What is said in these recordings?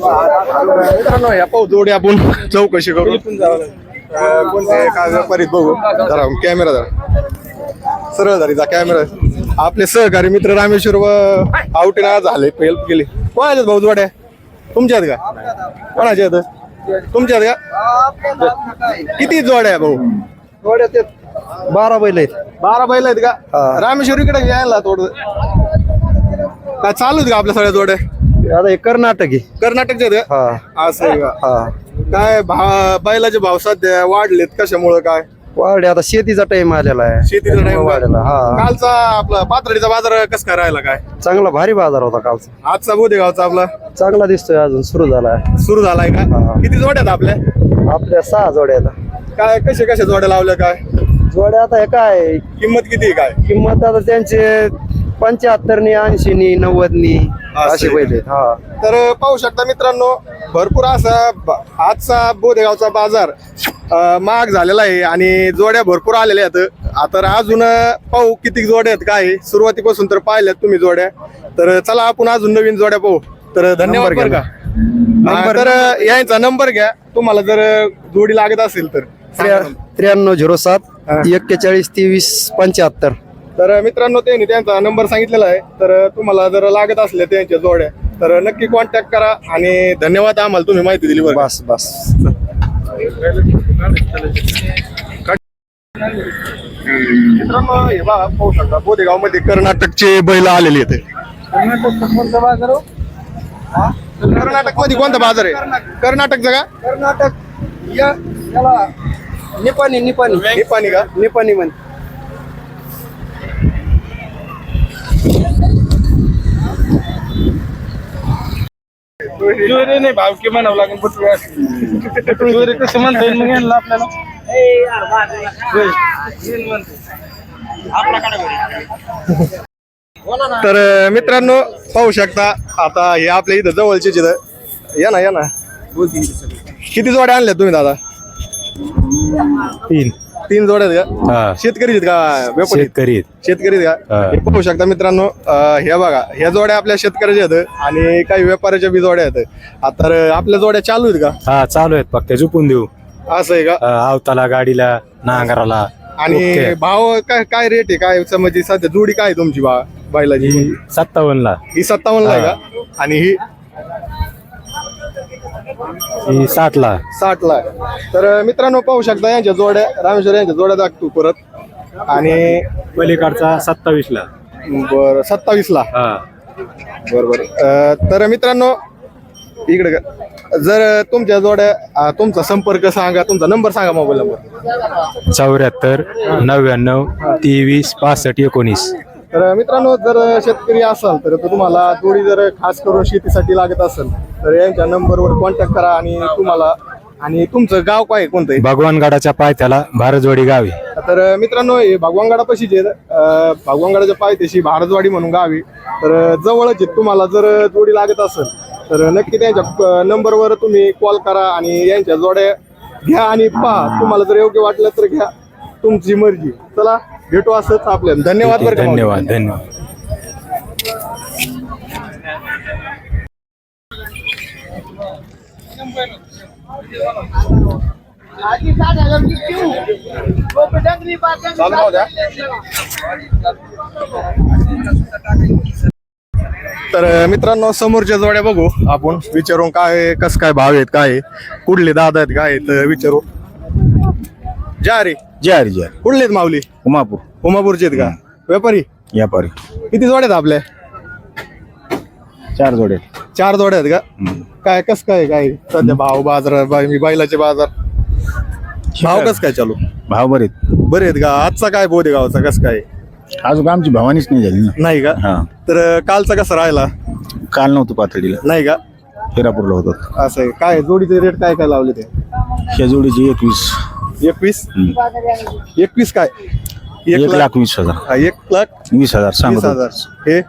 मित्रांनो या जोडी आपण चौकशी करू. अं, कोणते काय व्यापारीत बघू? जरा कॅमेरा जरा सरळ धरीचा कॅमेरा. आपले सहकारी मित्र रामेश्वर व आवटीन झाले हेल्प केली. कोणाच्यात भाऊ जोड्या? तुमच्यात का? कोणाच्या आहेत तुमच्यात का? किती जोड्या भाऊ? बारा बैल आहेत. बारा बैल आहेत का? रामेश्वर इकडे यायला थोडं. काय चालू आहेत का आपल्या सगळ्या जोड्या? आता हे कर्नाटक आहे. कर्नाटकच्या आहेत का? हा. असं आहे का? हा. काय भा बैलाचे भाव सध्या वाढलेत कशामुळे काय? वाढे आता शेतीचा टाइम आलेला आहे. शेतीचा टाइम वाढलेला हा. कालचा आपला पाथर्डीचा बाजार कसं काय राहिला काय? चांगला भारी बाजार होता कालचा. आजचा बोदेगावचा आपला? चांगला दिसतोय अजून सुरू झाला आहे. सुरू झालाय का? हा. किती जोड्यात आपल्या? आपल्या सहा जोड्या आहेत. काय कसे कसे जोड्या लावल्या काय? जोड्या आता हे काय? किंमत किती आहे काय? किंमत आता त्यांचे पंच्याहत्तरनी ऐंशीनी नव्वदनी असं असे आहे. बैल आहेत हा. तर पाहू शकता मित्रांनो भरपूर असा ब- आजचा बोदेगावचा बाजार अं, महाग झालेला आहे आणि जोड्या भरपूर आलेल्या आहेत. आता अजून अं, पाहू किती जोड्या आहेत काय आहे. सुरुवातीपासून तर पाहिल्यात तुम्ही जोड्या. तर चला आपण अजून नवीन जोड्या पाहू. तर धन्यवाद नंबर बरं घ्या का. हा, तर अं, यांचा नंबर घ्या. तुम्हाला जर अं, जोडी लागत असेल तर. सांगा. त्र्याण्णव झिरो सात. एक्केचाळीस तेवीस पंच्याहत्तर. तर मित्रांनो त्यांनी त्यांचा नंबर सांगितलेला आहे. तर तुम्हाला जर लागत असले त्यांच्या जोड्या तर नक्की कॉन्टॅक्ट करा आणि धन्यवाद आम्हाला तुम्ही माहिती दिली बरं. बस बस. मित्रांनो हे बघा पाहू शकता बोदेगावमध्ये कर्नाटकचे बैल आलेले आहेत. कर्नाटकमध्ये कोणता बाजार आहे? कर्नाटकचा का? कर्नाटक या याला निपाणी निपाणी. निपाणी का? निपाणी मध्ये ज्वेरी नाही भाव की म्हणावं लागेल बटू ज्वेरी कसं म्हणता येईल मग यांना आपल्याला. तर मित्रांनो पाहू शकता आता हे आपल्या इथं जवळचे इथं या ना या ना. किती जोड्या आणल्या तुम्ही दादा? तीन. तीन जोड्या आहेत का? हा. शेतकरी आहेत का? व्यापारी आहेत? शेतकरी आहेत. शेतकरी आहेत का? हा. पाहू शकता मित्रांनो अं, हे बघा ह्या जोड्या आपल्या शेतकऱ्याच्या आहेत आणि काही व्यापाऱ्याच्या बी जोड्या आहेत. आता तर आपल्या जोड्या चालू आहेत का? हा चालू आहेत फक्त झुपून देऊ. असं आहे का? आवताला गाडीला नांगराला. आणि ओके. भाव काय काय रेट आहे? काय म्हणजे सध्या जोडी काय आहे तुमची बा बैलाची? ही सत्तावन्न ला ही सत्तावन्न आहे का? आणि ही ही साठ ला साठ ला आहे तर मित्रांनो पाहू शकता यांच्या जोड्या रामेश्वर यांच्या जोड्या दाखतो परत. आणि पलीकडचा सत्तावीस ला बर सत्तावीस ला हा. बरोबर. तर मित्रांनो इकडे का- जर तुमच्या जोड्या अं, तुमचा संपर्क सांगा तुमचा नंबर सांगा मोबाईल नंबर. चौऱ्याहत्तर नव्याण्णव तेवीस पासष्ट एकोणीस. तर मित्रांनो जर शेतकरी असाल तर तुम्हाला जोडी जर खास करून शेतीसाठी लागत असेल तर यांच्या नंबरवर कॉन्टॅक्ट करा आणि तुम्हाला आणि तुमचं गाव काय कोणतं? भगवानगडाच्या पायथ्याला भारजवाडी गावी तर मित्रांनो हे भगवानगडा पशीच आहे अं, भगवानगडाच्या पायथ्याशी भारतवाडी म्हणून गावी तर जवळच. तुम्हाला जर जोडी लागत असेल तर नक्की त्यांच्या नंबरवर तुम्ही कॉल करा आणि यांच्या जोड्या घ्या आणि पहा. तुम्हाला जर योग्य वाटलं तर घ्या. तुमची मर्जी. चला. भेटू असंच आपल्या धन्यवाद बरं का माऊली. धन्यवाद धन्यवाद. चालू राहू द्या. तर अं, मित्रांनो समोरच्या जोड्या बघू आपण. विचारून काय कस काय भाव आहेत काय आहे, कुठले दादा आहेत काय आहेत विचारू. जा रे जय जय कुठले आहेत माऊली? उमापूर. उमापूरचे आहेत का? व्यापारी? व्यापारी. किती जोड्या आहेत आपल्या? चार जोडे चार जोड्या आहेत का? काय कस काय काय? सध्या भाव बाजार बाय- बैलाचे बाजार. भाव कस काय चालू? भाव बरेत बरे आहेत का? आजचा काय बोधे गावचा? कस काय? अजून आमची भवानीच नाही झाली ना. नाही का? हा. तर अं, कालचा कसा राहिला? काल नव्हतं पातळीला. नाही का? हिरापूरला होतं. असं आहे. काय जोडीचे रेट काय काय लावले ते? ह्या जोडीची एकवीस. एकवीस. एकवीस काय? एक लाख वीस हजार. हा, एक लाख वीस हजार वीस सांगत हजार. हे?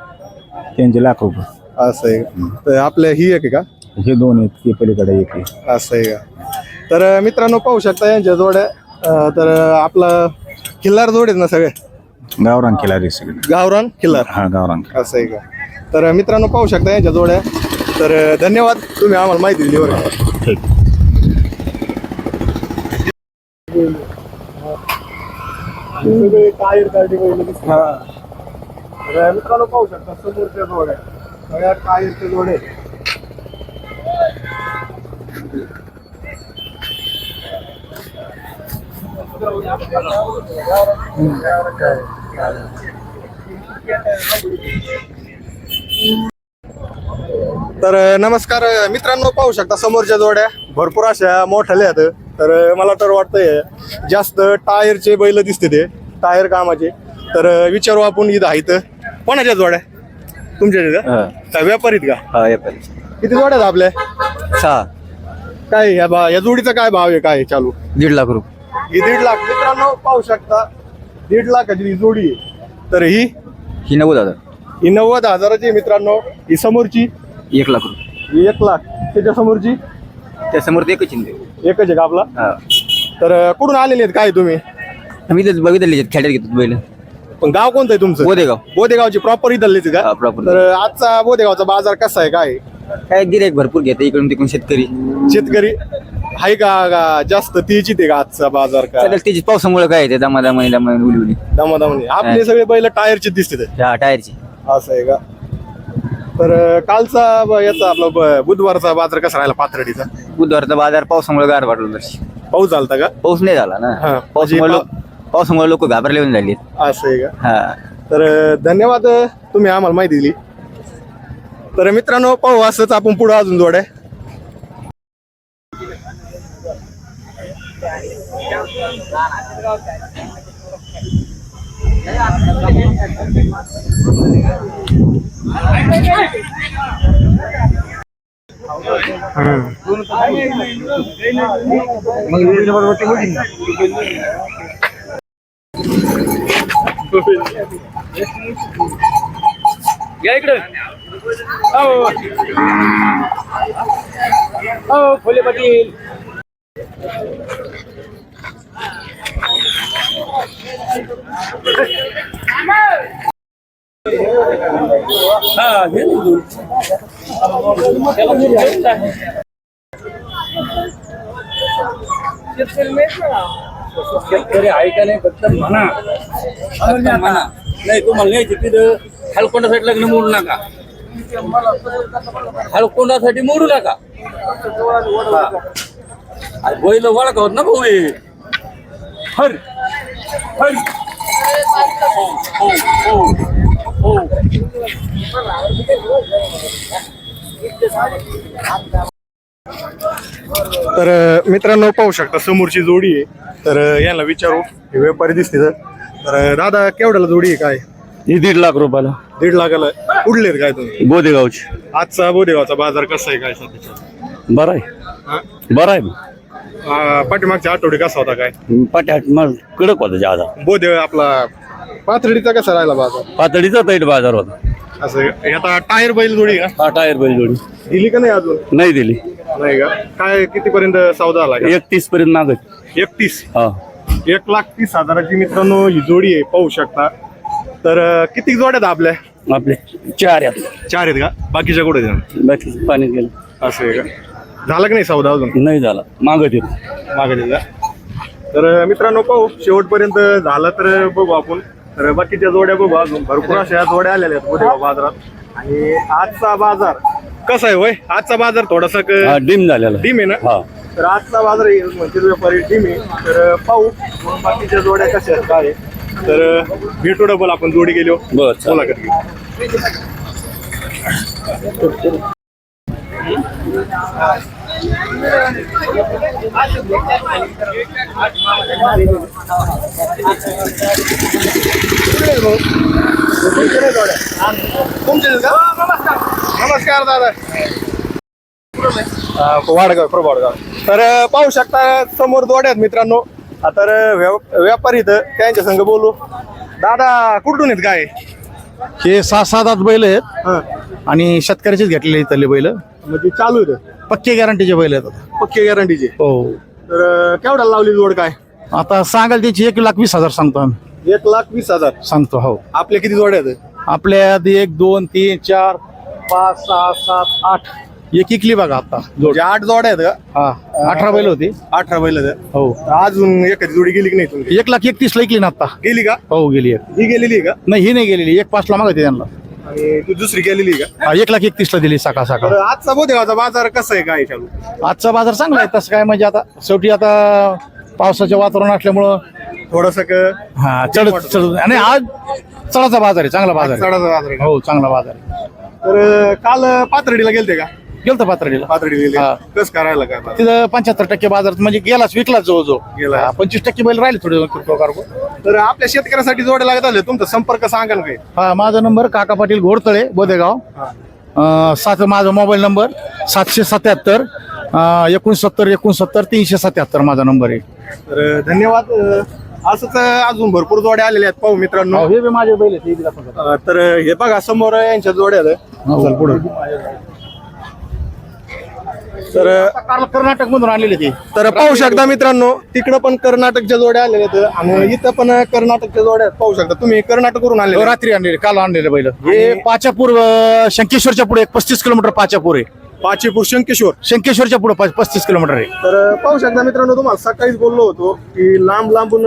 त्यांचे लाख रुपये. असं आहे तर आपल्या ही एक आहे का? हे दोन आहेत ते पलीकडे एक आहे. असं आहे का? तर मित्रांनो पाहू शकता यांच्या जोड्या. अं, तर आपलं खिल्लार जोड आहेत ना सगळे? गावरान केला रे सगळे. गावरान खिल्लार. हा गावरान असं आहे का? तर मित्रांनो पाहू शकता यांच्या जोड्या. तर धन्यवाद. तुम्ही आम्हाला माहिती दिली बरं का. सगळे टायर काढले बैल दिसतात. तर मित्रांनो पाहू शकता समोरच्या जोड्या सगळ्या टायरच्या जोड्या तर नमस्कार मित्रांनो पाहू शकता समोरच्या जोड्या भरपूर अशा मोठ्याल्या आहेत तर मला तर वाटतंय जास्त टायरचे बैल दिसते ते टायर कामाचे. तर विचारू आपण इथं आहेत कोणाच्या जोड्या? तुमच्या तिथं काय व्यापारीत का? किती जोड्या आहेत आपल्या? सहा. काय या बा या जोडीचा काय भाव आहे? काय चालू? दीड लाख रुपये. ही दीड लाख. मित्रांनो पाहू शकता दीड लाखाची ही जोडी आहे. तर ही? ही नव्वद हजार. ही नव्वद हजाराची आहे मित्रांनो. ही समोरची? एक लाख रुपये. ही एक लाख. त्याच्या समोरची? त्या समोर ते एकच चिंते एकच आहे का आपला? तर अ, कुठून आलेले आहेत? काय तुम्ही? आम्ही इथेच बघितले खेड्यात घेतो बैल. पण गाव कोणतं आहे तुमचं? बोदेगाव. बोदेगावची प्रॉपर इथलेच का? हा, proper. तर अ, आजचा बोदेगावचा बाजार कसा आहे? काय? आहे? काय गिरेक भरपूर घेते इकडून तिकडून शेतकरी. शेतकरी? आहे का का जास्त तीचित आहे का आजचा बाजार? का? सध्या त्याची पावसामुळे काय आहे ते दमा दमा उली उली दमादमाने. आपले सगळे बैल टायरचे दिसते ते. टायरची. असं आहे का? तर कालचा ब- याचा आपला ब- बुधवारचा बाजार कसा राहिला पाथर्डीचा? बुधवारचा बाजार पावसामुळे गार वाटलो तशी पाऊस झालता का? पाऊस नाही झाला ना. हा, पावसामुळे म्हणजे लोक पावसामुळे लोक घाबरले होऊन झाले असं आहे का? हा. तर अ, धन्यवाद अ, तुम्ही आम्हाला माहिती दिली. तर मित्रांनो पाहू असंच आपण पुढं अजून जोड्या. या इकडे. हो हो फुले पाटील. हा घे शेतकरी आहे का नाही फक्त म्हणा. म्हणा. नाही तुम्हाला न्यायची तिथं हलकोंडासाठी लग्न मोडू नका. हलकोंडासाठी मोडू नका. बैल वळख होत ना भाऊ हर. तर मित्रांनो पाहू शकता समोरची जोडी आहे. तर यांना विचारू. हे व्यापारी दिसते तर. तर दादा केवढ्याला जोडी आहे काय? ही दीड लाख रुपयाला. दीड लाखाला. आहेत काय तुम्ही? बोदेगावची. आजचा बोदेगावचा बाजार कसा आहे काय सध्याचा बरं आहे? बरं आहे. आ, पाठीमागच्या आठवडे कसा होता काय? पाट्यात मग कडक होता जादा. बोदे आपला पाथर्डीचा कसा राहिला बाजार? पातळीचा तैट बाजार होता. असं? आता टायर बैल जोडी का? हा टायर बैल जोडी. दिली का नाही अजून? नाही दिली. नाही का? काय कितीपर्यंत सौदा आला एकतीस पर्यंत मागत एकतीस? हा. एक लाख तीस हजाराची मित्रांनो ही जोडी आहे पाहू शकता. तर अ, किती जोड्या आहेत आपल्या? आपले चार आहेत. चार आहेत का? बाकीच्या कुठे आहेत? बाकी पाण्यात गेलं. असं आहे का? झाला का नाही सौदा अजून? नाही झाला. मागत येत मागे दिला तर मित्रांनो पाहू. शेवटपर्यंत झालं तर बघू आपण. तर बाकीच्या जोड्या बघू अजून. भरपूर अशा जोड्या आलेल्या आहेत बुधवार बाजारात. आणि आजचा बाजार कसा आहे होय? आजचा बाजार थोडासा क- हा डिम झालेला डीम आहे ना? हा. तर आजचा बाजार आहे म्हणजे व्यापारी डीम आहे. तर पाहू. मग बाकीच्या जोड्या कशा आहेत काय आहे. तर भेटू डबल आपण जोडी गेलो बर चालेल. मुलाखत घेऊ? नमस्कार दादा. अं, वाडगाव प्रभावडगाव तर पाहू शकता समोर जोड्या आहेत मित्रांनो. तर व्यापारी इथं त्यांच्या संग बोलू. दादा कुठून आहेत काय हे सहा सात आठ बैल आहेत. हं, आणि शेतकऱ्याचेच घेतलेले इथले बैल. म्हणजे चालू इथं पक्के गॅरंटीचे बैल आहेत आता. पक्के गॅरंटीचे हो. तर अं, केवढ्याला लावली जोड काय? आता सांगाल त्याची एक लाख वीस हजार सांगतो आम्ही. एक लाख वीस हजार. सांगतो हो. आपले किती जोड्या आहेत? आपल्या आधी एक दोन तीन चार पाच सहा सात आठ. एक इकली बघा आता जोड. म्हणजे आठ जोड्या आहेत का? हा अठरा बैल होती. अठरा बैल. हो. अजून एखादी जोडी गेली की नाही तुमची? एक लाख एकतीस ला इकली ना आता. गेली का? हो गेली एक ही गेलेली आहे का? नाही ही नाही गेलेली. एक पाच ला मागते त्यांना. आणि तू दुसरी गेलेली आहे का? हा, एक लाख एकतीस ला दिली सकाळ सकाळ. तर आजचा बोधेगावचा बाजार कसा आहे काय चालू आजचा बाजार चांगला आहे तसं काय म्हणजे आता शेवटी आता पावसाचं वातावरण असल्यामुळं थोडस हा चढ चढ आणि आज चढाचा बाजार आहे चांगला बाजार आहे. बाजार आहे का? हो चांगला बाजार आहे. तर काल पाथर्डीला गेलते का? गेलतो पातळीला पाथर्डी गेले हा. कस करायला काय? तिथं पंच्याहत्तर टक्के बाजारात म्हणजे गेलाच विकलाच जवळजवळ गेला. हा, पंचवीस टक्के बैल राहिले थोडे किरकोळ. तर आपल्या शेतकऱ्यासाठी जोड्या लागत आले तुमचा संपर्क सांगा ना काही हा माझा नंबर काका पाटील घोडतळे बोदेगाव अं, सात माझा मोबाईल नंबर सातशे सत्याहत्तर अं, एकोणसत्तर एकोणसत्तर तीनशे सत्याहत्तर माझा नंबर आहे तर धन्यवाद अं, असंच अजून भरपूर जोड्या आलेल्या आहेत पाहू मित्रांनो हो, हे बी माझे बैल आहेत, हे बी दाखवतो. अं, तर हे बघा समोर यांच्या जोड्या आहेत. हो. चल पुढे तर कर्नाटक मधून आणलेले ते. तर पाहू शकता मित्रांनो तिकडं पण कर्नाटकच्या जोड्या आलेल्या आहेत. आणि इथं पण कर्नाटकच्या जोड्या आहेत. पाहू शकता. तुम्ही कर्नाटकवरून आलेले. हो. रात्री आणलेले काल आणलेले बैल. हे पाचापूर अं, शंकेश्वरच्या पुढे एक पस्तीस किलोमीटर पाचापूर आहे. पाचीपूर शंकेश्वर. शंकेश्वरच्या पुढे पस्तीस किलोमीटर आहे. तर पाहू शकता मित्रांनो तुम्हाला सकाळीच बोललो होतो की लांब लांबून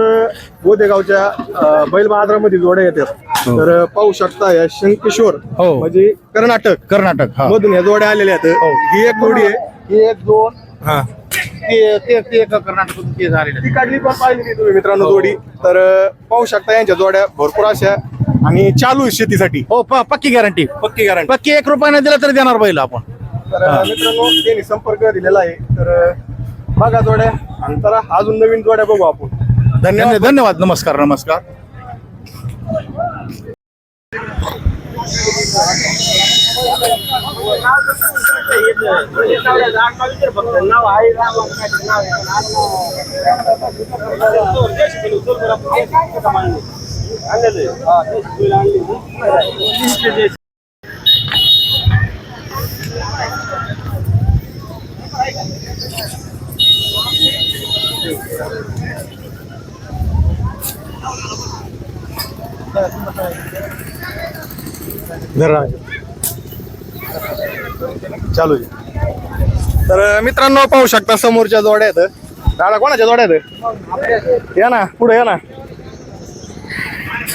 गोदेगावच्या अं, बैल बाजारामध्ये जोड्या येतात. तर पाहू शकता या शंकेश्वर हो. म्हणजे कर्नाटक कर्नाटक हा. मधून या जोड्या आलेल्या आहेत. ही. एक जोडी आहे. हे एक दोन हा. ते ते ते एक कर्नाटक ते झालेले ती काढली पण पाहिली तुम्ही मित्रांनो जोडी. तर अं, पाहू शकता यांच्या जोड्या भरपूर अशा आणि चालू आहे शेतीसाठी. हो प- पक्की गॅरंटी पक्की गॅरंटी पक्की एक रुपयाने दिला तरी देणार बैल आपण. तर अं, मित्रांनो त्यांनी संपर्क दिलेला आहे. तर अं, बघा जोड्या. आणि तर अजून नवीन जोड्या बघू आपण. धन्यवाद. धन्यवाद. धन्यवाद. नमस्कार. नमस्कार चालू आहे. तर मित्रांनो पाहू शकता समोरच्या जोड्या आहेत. दादा कोणाच्या जोड्या आहेत? या ना पुढे या ना.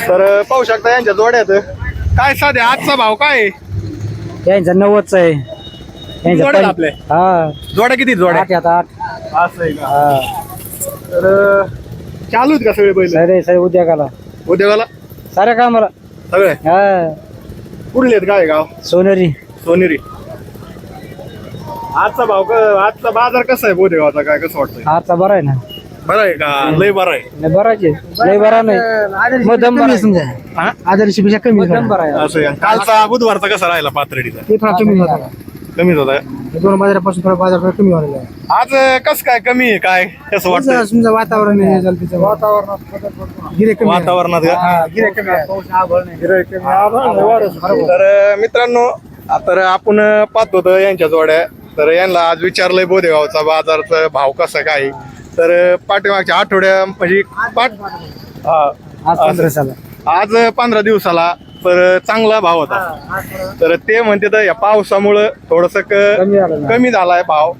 तर पाहू शकता यांच्या जोड्या आहेत. काय साधे आजचा भाव काय? यांचा नव्वदचा आहे. जोड्या आपल्या? हा. जोड्या किती जोड्या? आठ असं आहे का? हा. तर चालू आहेत का सगळे पहिले? सरे सर उद्योगाला. उद्योगाला? साऱ्या कामाला. सगळे? हा. कुठले आहेत? काय गाव? सोनेरी. सोनेरी. आजचा भाव क- आजचा बाजार कसा आहे बोधेगावचा काय कसं वाटतंय? आजचा बरा आहे ना. बरं आहे का? लय बरं आहे. नाही बराच आहे. लय बरा नाही. मध्यम बरा आहे. आदर्शपेक्षा कमी मध्यम बरा आहे. असं आहे. कालचा बुधवारचा कसा राहिला पाथर्डीचा? ते थोडा कमी कमीच होता. दोन बाजारापासून थोडा बाजार थोडा कमी झालेला आहे. आज कस काय कमी आहे? काय? कसं वाटतं समजा वातावरण आहे झालं त्याचं वातावरणात गिरे कमी आहे. वातावरणात का? हा, गिऱ्हाईक कमी आहे. तर अं, मित्रांनो तर आपण पाहत होतो यांच्या जोड्या. तर यांना आज विचारलंय बोधेगावचा बाजारचा भाव कसा काय? तर पाठीमागच्या आठवड्या म्हणजे पाठ हा. आज पंधरा दिवसाला तर चांगला भाव होता. तर ते म्हणते तर या पावसामुळं थोडस कमी झालाय भाव.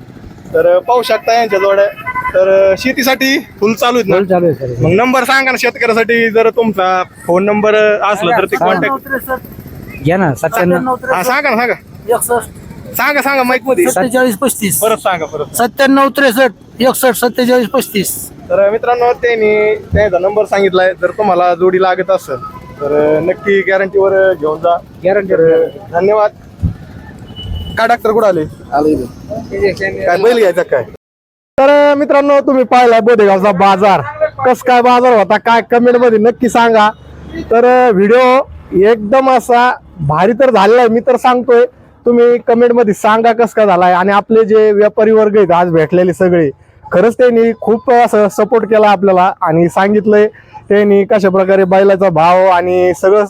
तर पाहू शकता यांच्या जोड्या. तर शेतीसाठी फुल चालू आहेत ना? मग नंबर सांगा ना शेतकऱ्यासाठी. जर तुमचा फोन नंबर असला तर ते कॉन्टॅक्ट घ्या ना सत्त्याण्णव हा सांगा ना सांगा सांगा सांगा माईकमध्ये. सत्तेचाळीस पस्तीस. परत सांगा परत सत्त्याण्णव त्रेसष्ट एकसष्ट सत्तेचाळीस पस्तीस. तर मित्रांनो त्यांनी त्यांचा नंबर सांगितलाय. जर तुम्हाला जोडी लागत असेल तर नक्की गॅरंटीवर घेऊन जा. गॅरंटी धन्यवाद. काय डॉक्टर कुठं आले? काय बैल घ्यायचा काय? तर मित्रांनो तुम्ही पाहिलाय बोधेगावचा बाजार. कस काय बाजार होता काय कमेंटमध्ये नक्की सांगा. तर व्हिडिओ एकदम असा भारी तर झालेला आहे. मी तर सांगतोय तुम्ही कमेंटमध्ये सांगा कस का झालाय. आणि आपले जे व्यापारी वर्ग आहेत आज भेटलेले सगळे खरंच त्यांनी खूप असं सपोर्ट केला आपल्याला. आणि सांगितलंय त्यांनी कशा प्रकारे बैलाचा भाव आणि सगळं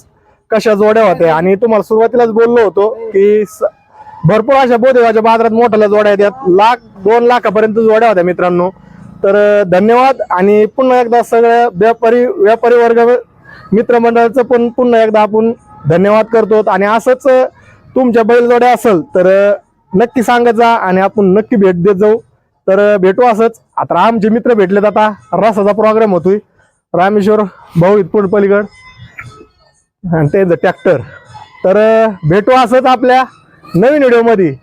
कशा जोड्या होत्या. आणि तुम्हाला सुरुवातीलाच बोललो होतो की स- भरपूर अशा बोधेवाच्या बाजारात मोठ्याला जोड्या येतात लाख दोन लाखापर्यंत जोड्या होत्या मित्रांनो. तर धन्यवाद. आणि पुन्हा एकदा सगळ्या व्यापारी व्यापारी वर्ग मित्रमंडळाचं पण पुन्हा एकदा आपण धन्यवाद करतो. आणि असंच तुमच्या बैलजोड्या असेल तर नक्की सांगत जा आणि आपण नक्की भेट देत जाऊ. तर भेटू असंच. आता आमचे मित्र भेटलेत आता. रसाचा प्रोग्राम होतोय. रामेश्वर भाऊ इथपूर पलीकड. आणि ते ट्रॅक्टर तर भेटू असंच आपल्या नवीन व्हिडिओमध्ये